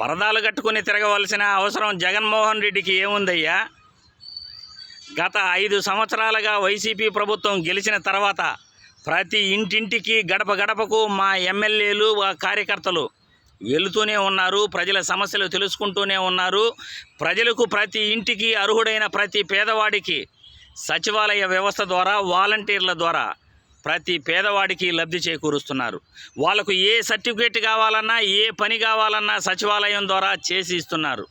పరదాలు కట్టుకుని తిరగవలసిన అవసరం జగన్మోహన్ రెడ్డికి ఏముందయ్యా? గత ఐదు సంవత్సరాలుగా వైసీపీ ప్రభుత్వం గెలిచిన తర్వాత ప్రతి ఇంటింటికి గడప గడపకు మా ఎమ్మెల్యేలు కార్యకర్తలు వెళుతూనే ఉన్నారు ప్రజల సమస్యలు తెలుసుకుంటూనే ఉన్నారు. ప్రజలకు ప్రతి ఇంటికి అర్హుడైన ప్రతి పేదవాడికి సచివాలయ వ్యవస్థ ద్వారా వాలంటీర్ల ద్వారా ప్రతి పేదవాడికి లబ్ధి చేకూరుస్తున్నారు. వాళ్ళకు ఏ సర్టిఫికేట్ కావాలన్నా ఏ పని కావాలన్నా సచివాలయం ద్వారా చేసి ఇస్తున్నారు.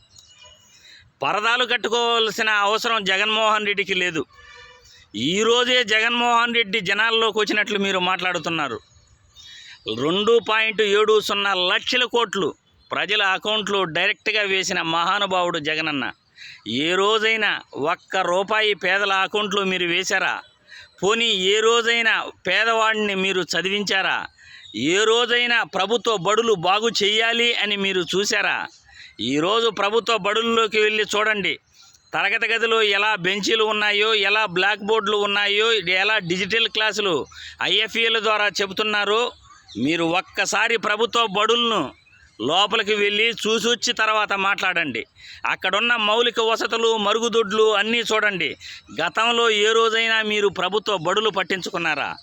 పరదాలు కట్టుకోవాల్సిన అవసరం జగన్మోహన్ రెడ్డికి లేదు. ఈరోజే జగన్మోహన్ రెడ్డి జనాల్లోకి వచ్చినట్లు మీరు మాట్లాడుతున్నారు. రెండు పాయింట్ ఏడు సున్నా లక్షల కోట్లు ప్రజల అకౌంట్లో డైరెక్ట్గా వేసిన మహానుభావుడు జగనన్న. ఏ రోజైనా ఒక్క రూపాయి పేదల అకౌంట్లో మీరు వేశారా? పోనీ ఏ రోజైనా పేదవాడిని మీరు చదివించారా? ఏ రోజైనా ప్రభుత్వ బడులు బాగు చేయాలి అని మీరు చూసారా ఈరోజు ప్రభుత్వ బడుల్లోకి వెళ్ళి చూడండి. తరగతి గదిలో ఎలా బెంచీలు ఉన్నాయో ఎలా బ్లాక్ బోర్డులు ఉన్నాయో ఎలా డిజిటల్ క్లాసులు ఐఎఫ్ఈల ద్వారా చెబుతున్నారో. మీరు ఒక్కసారి ప్రభుత్వ బడులను లోపలికి వెళ్ళి చూసి వచ్చి తర్వాత మాట్లాడండి. అక్కడున్న మౌలిక వసతులు మరుగుదొడ్లు అన్నీ చూడండి. గతంలో ఏ రోజైనా మీరు ప్రభుత్వ బడులు పట్టించుకున్నారా?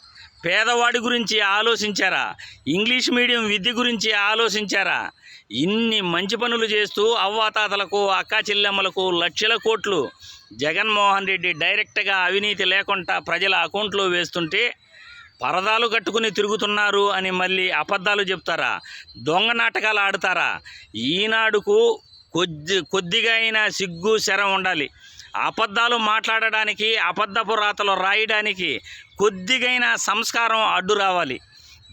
పేదవాడి గురించి ఆలోచించారా? ఇంగ్లీష్ మీడియం విద్య గురించి ఆలోచించారా? ఇన్ని మంచి పనులు చేస్తూ అవ్వాతాతలకు అక్కా చెల్లెమ్మలకు లక్షల కోట్లు జగన్మోహన్ రెడ్డి డైరెక్ట్గా అవినీతి లేకుండా ప్రజల అకౌంట్లో వేస్తుంటే పరదాలు కట్టుకుని తిరుగుతున్నారు అని మళ్ళీ అబద్ధాలు చెప్తారా? దొంగ నాటకాలు ఆడతారా? ఈనాడుకు కొద్ది కొద్దిగా అయినా సిగ్గు శరం ఉండాలి. అబద్ధాలు మాట్లాడడానికి అబద్ధపు రాతలు రాయడానికి కొద్దిగైనా సంస్కారం అడ్డు రావాలి.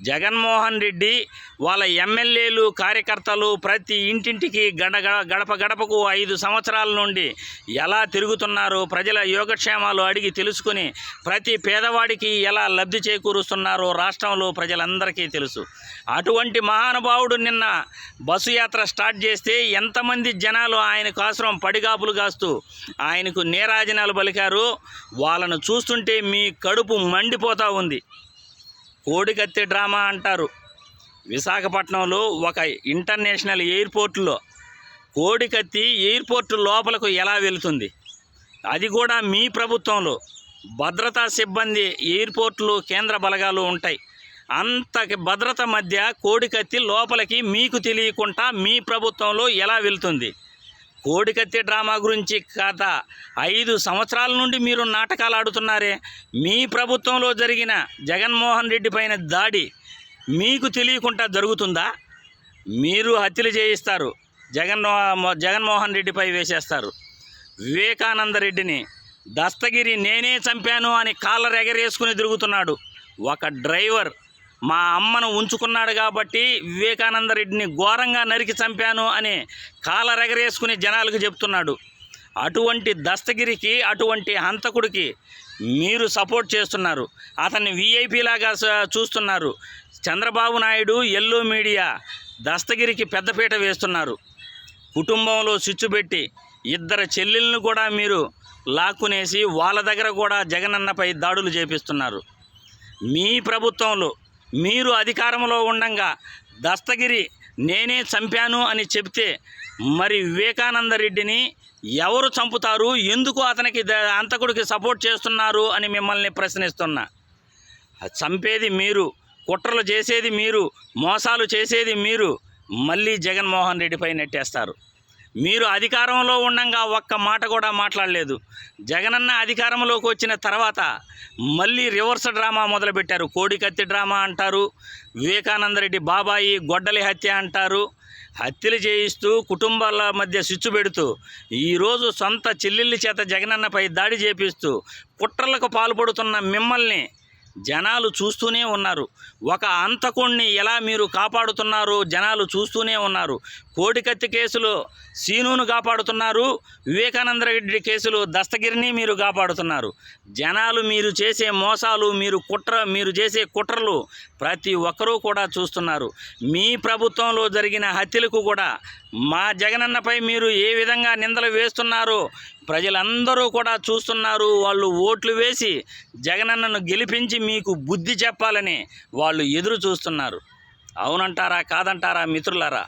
జగన్మోహన్ రెడ్డి వాళ్ళ ఎమ్మెల్యేలు కార్యకర్తలు ప్రతి ఇంటింటికి గడ గడప గడపకు ఐదు సంవత్సరాల నుండి ఎలా తిరుగుతున్నారో ప్రజల యోగక్షేమాలు అడిగి తెలుసుకుని ప్రతి పేదవాడికి ఎలా లబ్ధి చేకూరుస్తున్నారో రాష్ట్రంలో ప్రజలందరికీ తెలుసు. అటువంటి మహానుభావుడు నిన్న బస్సు యాత్ర స్టార్ట్ చేస్తే ఎంతమంది జనాలు ఆయన కాసురం పడిగాపులు కాస్తూ ఆయనకు నేరాజనాలు పలికారు. వాళ్ళను చూస్తుంటే మీ కడుపు మండిపోతూ ఉంది. కోడికత్తి డ్రామా అంటారు. విశాఖపట్నంలో ఒక ఇంటర్నేషనల్ ఎయిర్పోర్ట్లో కోడికత్తి ఎయిర్పోర్ట్ లోపలకు ఎలా వెళుతుంది? అది కూడా మీ ప్రభుత్వంలో. భద్రతా సిబ్బంది ఎయిర్పోర్ట్లు కేంద్ర బలగాలు ఉంటాయి. అంత భద్రత మధ్య కోడికత్తి లోపలికి మీకు తెలియకుండా మీ ప్రభుత్వంలో ఎలా వెళ్తుంది? కోడికత్తి డ్రామా గురించి గత ఐదు సంవత్సరాల నుండి మీరు నాటకాలు ఆడుతున్నారే. మీ ప్రభుత్వంలో జరిగిన జగన్మోహన్ రెడ్డి పైన దాడి మీకు తెలియకుండా జరుగుతుందా? మీరు హత్యలు చేయిస్తారు. జగన్ జగన్మోహన్ రెడ్డిపై వేసేస్తారు. వివేకానంద రెడ్డిని దస్తగిరి నేనే చంపాను అని కాలర్ ఎగరేసుకుని తిరుగుతున్నాడు ఒక డ్రైవర్. మా అమ్మను ఉంచుకున్నాడు కాబట్టి వివేకానంద రెడ్డిని ఘోరంగా నరికి చంపాను అని కాలరెగరేసుకుని జనాలకు చెప్తున్నాడు. అటువంటి దస్తగిరికి అటువంటి హంతకుడికి మీరు సపోర్ట్ చేస్తున్నారు. అతన్ని వీఐపీ లాగా చూస్తున్నారు. చంద్రబాబు నాయుడు ఎల్లో మీడియా దస్తగిరికి పెద్దపీట వేస్తున్నారు. కుటుంబంలో స్విచ్ పెట్టి ఇద్దరు చెల్లెళ్ళను కూడా మీరు లాక్కునేసి వాళ్ళ దగ్గర కూడా జగనన్నపై దాడులు చేపిస్తున్నారు. మీ ప్రభుత్వంలో మీరు అధికారంలో ఉండంగా దస్తగిరి నేనే చంపాను అని చెప్తే మరి వివేకానంద రెడ్డిని ఎవరు చంపుతారు? ఎందుకు అతనికి అంతకుడికి సపోర్ట్ చేస్తున్నారు అని మిమ్మల్ని ప్రశ్నిస్తున్నా. చంపేది మీరు కుట్రలు చేసేది మీరు మోసాలు చేసేది మీరు మళ్ళీ జగన్మోహన్ రెడ్డిపై నెట్టేస్తారు. మీరు అధికారంలో ఉండంగా ఒక్క మాట కూడా మాట్లాడలేదు. జగనన్న అధికారంలోకి వచ్చిన తర్వాత మళ్ళీ రివర్స్ డ్రామా మొదలుపెట్టారు. కోడికత్తి డ్రామా అంటారు వివేకానందరెడ్డి బాబాయి గొడ్డలి హత్య అంటారు. హత్యలు చేయిస్తూ కుటుంబాల మధ్య స్విచ్చు పెడుతూ ఈరోజు సొంత చెల్లెళ్ళ చేత జగనన్నపై దాడి చేపిస్తూ కుట్రలకు పాల్పడుతున్న మిమ్మల్ని జనాలు చూస్తూనే ఉన్నారు. ఒక అంతకుణ్ణి ఎలా మీరు కాపాడుతున్నారో జనాలు చూస్తూనే ఉన్నారు. కోడికత్తి కేసులో సీనును కాపాడుతున్నారు. వివేకానంద రెడ్డి కేసులో దస్తగిరిని మీరు కాపాడుతున్నారు. జనాలు మీరు చేసే మోసాలు మీరు కుట్ర మీరు చేసే కుట్రలు ప్రతి ఒక్కరూ కూడా చూస్తున్నారు. మీ ప్రభుత్వంలో జరిగిన హత్యలకు కూడా మా జగనన్నపై మీరు ఏ విధంగా నిందలు వేస్తున్నారో ప్రజలందరూ కూడా చూస్తున్నారు. వాళ్ళు ఓట్లు వేసి జగనన్నను గెలిపించి మీకు బుద్ధి చెప్పాలని వాళ్ళు ఎదురు చూస్తున్నారు. అవునంటారా కాదంటారా మిత్రులారా?